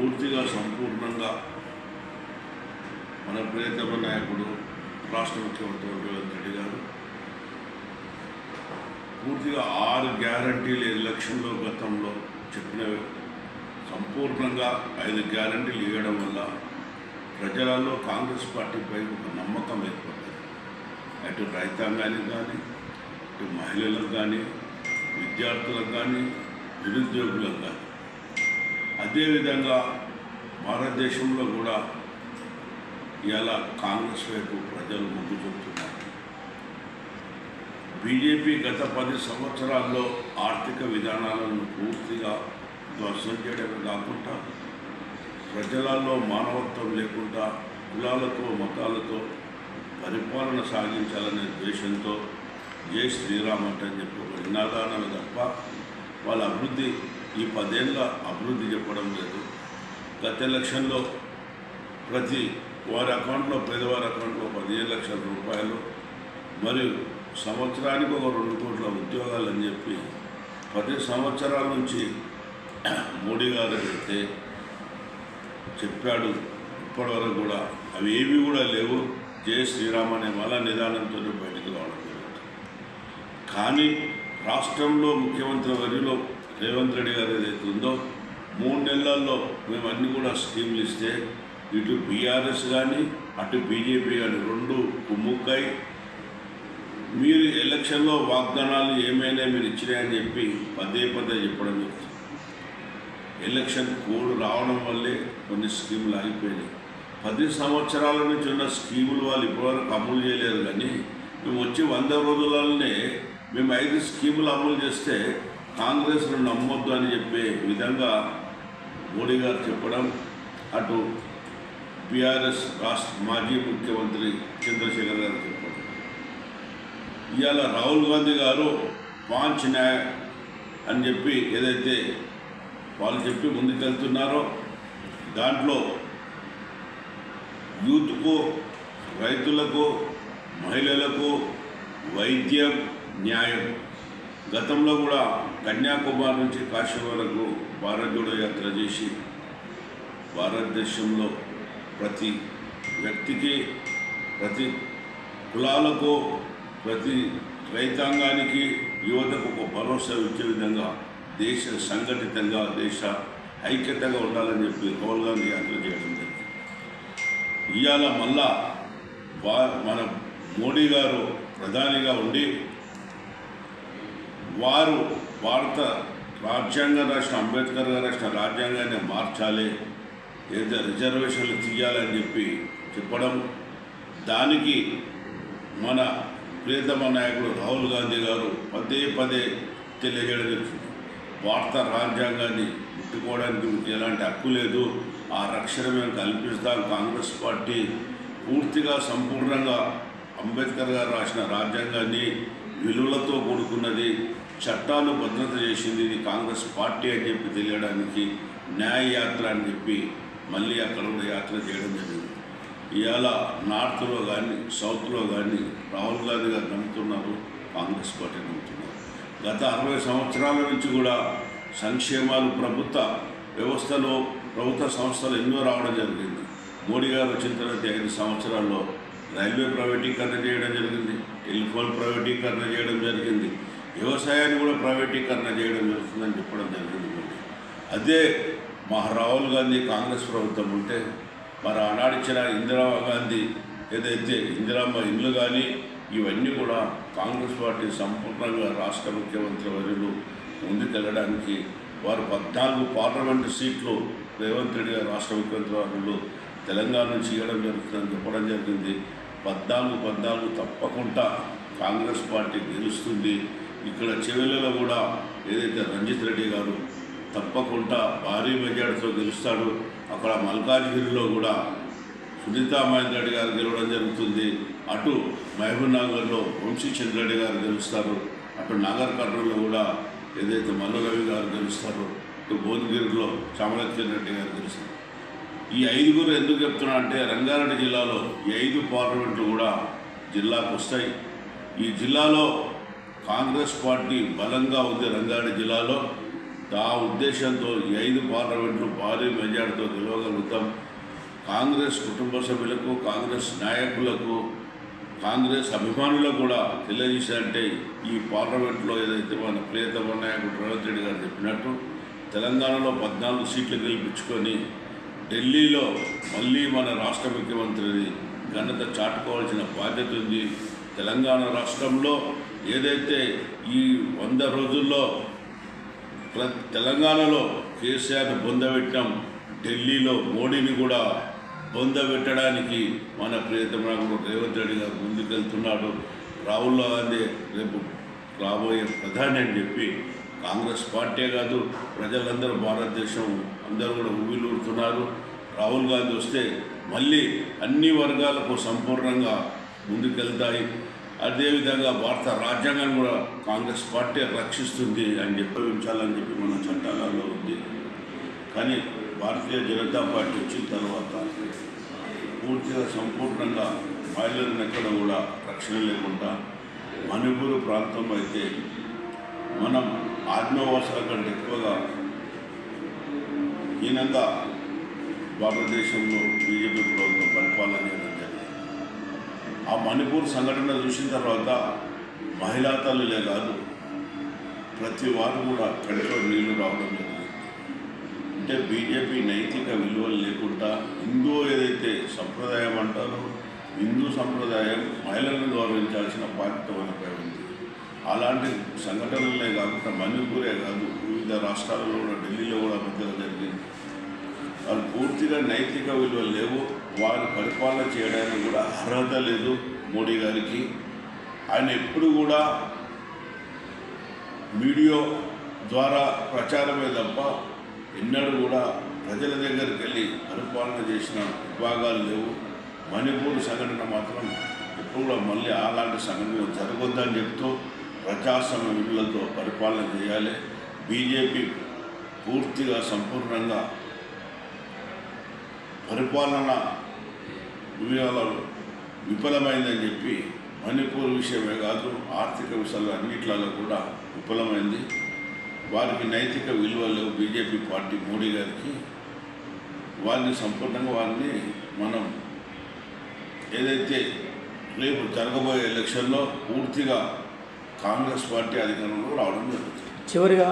పూర్తిగా సంపూర్ణంగా మన ప్రియతమ నాయకుడు రాష్ట్ర ముఖ్యమంత్రి రెడ్డి గారు పూర్తిగా ఆరు గ్యారంటీలు ఎలక్షన్లో గతంలో చెప్పినవి సంపూర్ణంగా ఐదు గ్యారంటీలు ఇవ్వడం వల్ల ప్రజలలో కాంగ్రెస్ పార్టీపై ఒక నమ్మకం ఏర్పడింది అటు రైతాంగానికి కానీ ఇటు మహిళలకు కానీ విద్యార్థులకు కానీ నిరుద్యోగులకు కానీ అదేవిధంగా భారతదేశంలో కూడా ఇలా కాంగ్రెస్ వైపు ప్రజలు మొగ్గు చూపుతున్నారు. బీజేపీ గత పది సంవత్సరాల్లో ఆర్థిక విధానాలను పూర్తిగా ధ్వంసం చేయడమే కాకుండా ప్రజలలో మానవత్వం లేకుండా కులాలతో మతాలతో పరిపాలన సాగించాలనే ఉద్దేశంతో జై శ్రీరామ్ అంటే అని చెప్పి ఒక నినాదానమే తప్ప వాళ్ళ అభివృద్ధి ఈ పదేళ్ళ అభివృద్ధి చెప్పడం లేదు. గత ఎలక్షన్లో ప్రతి వారి అకౌంట్లో పేదవారి అకౌంట్లో పదిహేను లక్షల రూపాయలు మరియు సంవత్సరానికి ఒక రెండు కోట్ల ఉద్యోగాలు అని చెప్పి పది సంవత్సరాల నుంచి మోడీ గారు అయితే చెప్పాడు ఇప్పటివరకు కూడా అవి ఏవి కూడా లేవు. జయ శ్రీరామ్ అనే మళ్ళా నిదానంతో బయటకు రావడం జరుగుతుంది. కానీ రాష్ట్రంలో ముఖ్యమంత్రి వరిలో రేవంత్ రెడ్డి గారు ఏదైతే ఉందో మూడు నెలల్లో మేము అన్ని కూడా స్కీమ్లు ఇస్తే ఇటు బీఆర్ఎస్ కానీ అటు బీజేపీ కానీ రెండు కుమ్ముక్కై మీరు ఎలక్షన్లో వాగ్దానాలు ఏమైనా మీరు ఇచ్చినాయని చెప్పి పదే పదే చెప్పడం జరుగుతుంది. ఎలక్షన్ కోడ్ రావడం వల్లే కొన్ని స్కీములు ఆగిపోయినాయి. పది సంవత్సరాల నుంచి ఉన్న స్కీములు వాళ్ళు ఇప్పటివరకు అమలు చేయలేరు కానీ మేము వచ్చి వంద రోజులనే మేము ఐదు స్కీములు అమలు చేస్తే కాంగ్రెస్ను నమ్మొద్దు అని చెప్పే విధంగా మోడీ గారు చెప్పడం అటు బీఆర్ఎస్ రాష్ట్ర మాజీ ముఖ్యమంత్రి చంద్రశేఖర్ గారు చెప్పడం. ఇవాళ రాహుల్ గాంధీ గారు పాంచ్ న్యాయ అని చెప్పి ఏదైతే వాళ్ళు చెప్పి ముందుకెళ్తున్నారో దాంట్లో యూత్కు రైతులకు మహిళలకు వైద్యం న్యాయం. గతంలో కూడా కన్యాకుమారి నుంచి కాశీ వరకు భారత్ యాత్ర చేసి భారతదేశంలో ప్రతి వ్యక్తికి ప్రతి కులాలకు ప్రతి రైతాంగానికి యువతకు ఒక భరోసా ఇచ్చే విధంగా దేశ సంఘటితంగా దేశ ఐక్యతగా ఉండాలని చెప్పి రాహుల్ గాంధీ యాత్ర చేయడం జరిగింది. ఇవాళ మళ్ళా మన మోడీ గారు ప్రధానిగా ఉండి వారు భారత రాజ్యాంగం రాసిన అంబేద్కర్ గారు రాసిన రాజ్యాంగాన్ని మార్చాలి ఏదైతే రిజర్వేషన్లు తీయాలని చెప్పి చెప్పడం దానికి మన ప్రియతమ నాయకుడు రాహుల్ గాంధీ గారు పదే పదే తెలియజేయడం జరుగుతుంది. భారత రాజ్యాంగాన్ని ముట్టుకోవడానికి మీకు ఎలాంటి హక్కు లేదు ఆ రక్షణ మేము కల్పిస్తాం కాంగ్రెస్ పార్టీ పూర్తిగా సంపూర్ణంగా అంబేద్కర్ గారు రాసిన రాజ్యాంగాన్ని విలువలతో కూడుకున్నది చట్టాలు భద్రత చేసింది ఇది కాంగ్రెస్ పార్టీ అని చెప్పి తెలియడానికి న్యాయ యాత్ర అని చెప్పి మళ్ళీ అక్కడ కూడా యాత్ర చేయడం జరిగింది. ఇవాళ నార్త్లో కానీ సౌత్లో కానీ రాహుల్ గాంధీ గారు నమ్ముతున్నారు కాంగ్రెస్ పార్టీ నమ్ముతున్నారు. గత అరవై సంవత్సరాల నుంచి కూడా సంక్షేమాలు ప్రభుత్వ వ్యవస్థలో ప్రభుత్వ సంస్థలు ఎన్నో రావడం జరిగింది. మోడీ గారు వచ్చిన తర్వాత ఐదు సంవత్సరాల్లో రైల్వే ప్రైవేటీకరణ చేయడం జరిగింది టెలిఫోన్ ప్రైవేటీకరణ చేయడం జరిగింది. వ్యవసాయాన్ని కూడా ప్రైవేటీకరణ చేయడం జరుగుతుందని చెప్పడం జరిగింది. అదే మా రాహుల్ గాంధీ కాంగ్రెస్ ప్రభుత్వం ఉంటే మరి ఆనాడిచ్చిన ఇందిరాగాంధీ ఏదైతే ఇందిరామ్మ ఇల్లు కానీ ఇవన్నీ కూడా కాంగ్రెస్ పార్టీ సంపూర్ణంగా రాష్ట్ర ముఖ్యమంత్రి వర్యులు ముందుకెళ్ళడానికి వారు పద్నాలుగు పార్లమెంటు సీట్లు రేవంత్ రెడ్డి గారు రాష్ట్ర ముఖ్యమంత్రి వర్యులు తెలంగాణ నుంచి ఇవ్వడం జరుగుతుందని చెప్పడం జరిగింది. పద్నాలుగు పద్నాలుగు తప్పకుండా కాంగ్రెస్ పార్టీ గెలుస్తుంది. ఇక్కడ చెవెలలో కూడా ఏదైతే రంజిత్ రెడ్డి గారు తప్పకుండా భారీ మెజార్టీతో గెలుస్తాడు అక్కడ మల్కాజ్గిరిలో కూడా సునీతా మహేందర్ రెడ్డి గారు గెలవడం జరుగుతుంది. అటు మహబూబ్నగర్లో నగర్లో చంద్రెడ్డి రెడ్డి గారు గెలుస్తారు. అటు నాగర్ కర్నూలులో కూడా ఏదైతే మల్లు రవి గారు గెలుస్తారు ఇటు భువనగిరిలో చామలక్ష్మణ్ రెడ్డి గారు గెలుస్తారు. ఈ ఐదుగురు ఎందుకు చెప్తున్నా అంటే రంగారెడ్డి జిల్లాలో ఈ ఐదు పార్లమెంట్లు కూడా జిల్లాకు వస్తాయి. ఈ జిల్లాలో కాంగ్రెస్ పార్టీ బలంగా ఉంది రంగారెడ్డి జిల్లాలో. ఆ ఉద్దేశంతో ఈ ఐదు పార్లమెంట్లు భారీ మెజార్టీతో గెలవగలుగుతాం. కాంగ్రెస్ కుటుంబ సభ్యులకు కాంగ్రెస్ నాయకులకు కాంగ్రెస్ అభిమానులకు కూడా తెలియజేశారంటే ఈ పార్లమెంట్లో ఏదైతే మన ప్రియతమ నాయకుడు రేవంత్ రెడ్డి గారు చెప్పినట్టు తెలంగాణలో పద్నాలుగు సీట్లు గెలిపించుకొని ఢిల్లీలో మళ్ళీ మన రాష్ట్ర ముఖ్యమంత్రిని ఘనత చాటుకోవాల్సిన బాధ్యత ఉంది. తెలంగాణ రాష్ట్రంలో ఏదైతే ఈ వంద రోజుల్లో తెలంగాణలో కేసీఆర్ని బొందబెట్టాం ఢిల్లీలో మోడీని కూడా బొందబెట్టడానికి మన ప్రియతమ రేవంత్ రెడ్డి గారు ముందుకెళ్తున్నాడు. రాహుల్ గాంధీ రేపు రాబోయే ప్రధాని అని చెప్పి కాంగ్రెస్ పార్టీ కాదు ప్రజలందరూ భారతదేశం అందరూ కూడా ఉవ్విలూరుతున్నారు. రాహుల్ గాంధీ వస్తే మళ్ళీ అన్ని వర్గాలకు సంపూర్ణంగా ముందుకెళ్తాయి. అదేవిధంగా భారత రాజ్యాంగాన్ని కూడా కాంగ్రెస్ పార్టీ రక్షిస్తుంది అని చెప్పి ఉంచాలని చెప్పి మన చట్టాలలో ఉంది. కానీ భారతీయ జనతా పార్టీ వచ్చిన తర్వాత పూర్తిగా సంపూర్ణంగా మహిళలను ఎక్కడ కూడా రక్షణ లేకుండా మణిపూర్ ప్రాంతం అయితే మనం ఆత్మవాసాల కంటే ఎక్కువగా హీనంగా భారతదేశంలో బీజేపీ ప్రభుత్వం పరిపాలన ఆ మణిపూర్ సంఘటన చూసిన తర్వాత మహిళా తల్లులే కాదు ప్రతి వారు కూడా కంటిలో నీళ్ళు రావడం జరిగింది. అంటే బీజేపీ నైతిక విలువలు లేకుండా హిందూ ఏదైతే సంప్రదాయం అంటారో హిందూ సంప్రదాయం మహిళలను గౌరవించాల్సిన బాధ్యత మనపై ఉంది. అలాంటి సంఘటనలే కాకుండా మణిపూరే కాదు వివిధ రాష్ట్రాలలో కూడా ఢిల్లీలో కూడా మధ్యలో జరిగింది. వాళ్ళు పూర్తిగా నైతిక విలువలు లేవు. వారు పరిపాలన చేయడానికి కూడా అర్హత లేదు మోడీ గారికి. ఆయన ఎప్పుడు కూడా మీడియో ద్వారా ప్రచారమే తప్ప ఎన్నడూ కూడా ప్రజల దగ్గరికి వెళ్ళి పరిపాలన చేసిన విభాగాలు లేవు. మణిపూర్ సంఘటన మాత్రం ఎప్పుడు కూడా మళ్ళీ అలాంటి సంఘటన జరగొద్దని చెప్తూ ప్రజాస్వామ్య విధులతో పరిపాలన చేయాలి. బీజేపీ పూర్తిగా సంపూర్ణంగా పరిపాలన విషయాలలో విఫలమైందని చెప్పి మణిపూర్ విషయమే కాదు ఆర్థిక విషయాలు అన్నిట్లలో కూడా విఫలమైంది. వారికి నైతిక విలువలు బీజేపీ పార్టీ మోడీ గారికి. వారిని సంపూర్ణంగా వారిని మనం ఏదైతే రేపు జరగబోయే ఎలక్షన్లో పూర్తిగా కాంగ్రెస్ పార్టీ అధికారంలో రావడం జరుగుతుంది. చివరిగా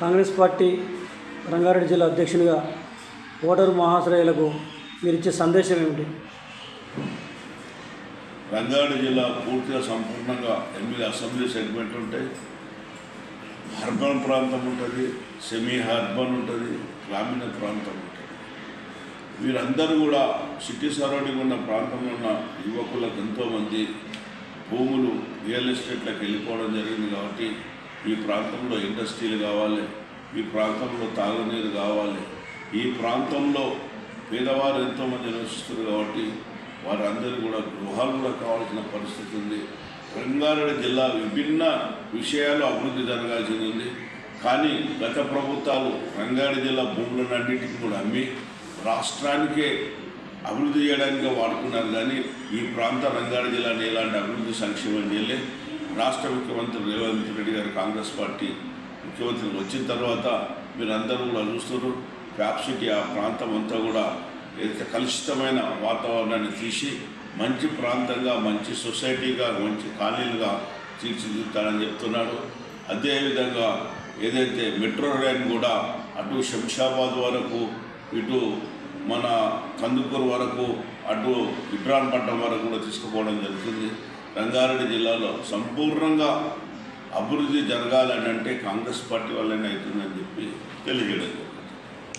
కాంగ్రెస్ పార్టీ రంగారెడ్డి జిల్లా అధ్యక్షునిగా ఓటరు మహాశ్రయులకు మీరు ఇచ్చే సందేశం ఏమిటి? రంగారెడ్డి జిల్లా పూర్తిగా సంపూర్ణంగా ఎనిమిది అసెంబ్లీ సెగ్మెంట్ ఉంటాయి. అర్బన్ ప్రాంతం ఉంటుంది సెమీ అర్బన్ ఉంటుంది గ్రామీణ ప్రాంతం ఉంటుంది. వీరందరూ కూడా సిటీ సరౌండింగ్ ఉన్న ప్రాంతంలో ఉన్న యువకులకు ఎంతోమంది భూములు రియల్ ఎస్టేట్లకు వెళ్ళిపోవడం జరిగింది కాబట్టి ఈ ప్రాంతంలో ఇండస్ట్రీలు కావాలి ఈ ప్రాంతంలో తాగునీరు కావాలి ఈ ప్రాంతంలో పేదవారు ఎంతోమంది నివసిస్తారు కాబట్టి వారందరూ కూడా గృహాలు కూడా కావాల్సిన పరిస్థితి ఉంది. రంగారెడ్డి జిల్లా విభిన్న విషయాలు అభివృద్ధి జరగాల్సింది ఉంది. కానీ గత ప్రభుత్వాలు రంగారెడ్డి జిల్లా భూములన్నింటినీ కూడా అమ్మి రాష్ట్రానికే అభివృద్ధి చేయడానికి వాడుకున్నారు. కానీ ఈ ప్రాంత రంగారెడ్డి జిల్లాని ఎలాంటి అభివృద్ధి సంక్షేమం చేయలే. రాష్ట్ర ముఖ్యమంత్రి రేవంత్ రెడ్డి గారు కాంగ్రెస్ పార్టీ ముఖ్యమంత్రి వచ్చిన తర్వాత మీరందరూ కూడా చూస్తున్నారు. క్యాప్సిటీ ఆ ప్రాంతం అంతా కూడా ఏదైతే కలుషితమైన వాతావరణాన్ని తీసి మంచి ప్రాంతంగా మంచి సొసైటీగా మంచి కాలనీలుగా తీర్చిదిద్దుతానని చెప్తున్నాడు. అదేవిధంగా ఏదైతే మెట్రో రైన్ కూడా అటు శంషాబాద్ వరకు ఇటు మన కందుకూరు వరకు అటు ఇబ్రాన్పట్నం వరకు కూడా తీసుకుపోవడం జరుగుతుంది. రంగారెడ్డి జిల్లాలో సంపూర్ణంగా అభివృద్ధి జరగాలని అంటే కాంగ్రెస్ పార్టీ వల్లనే అవుతుందని చెప్పి తెలియజేయడం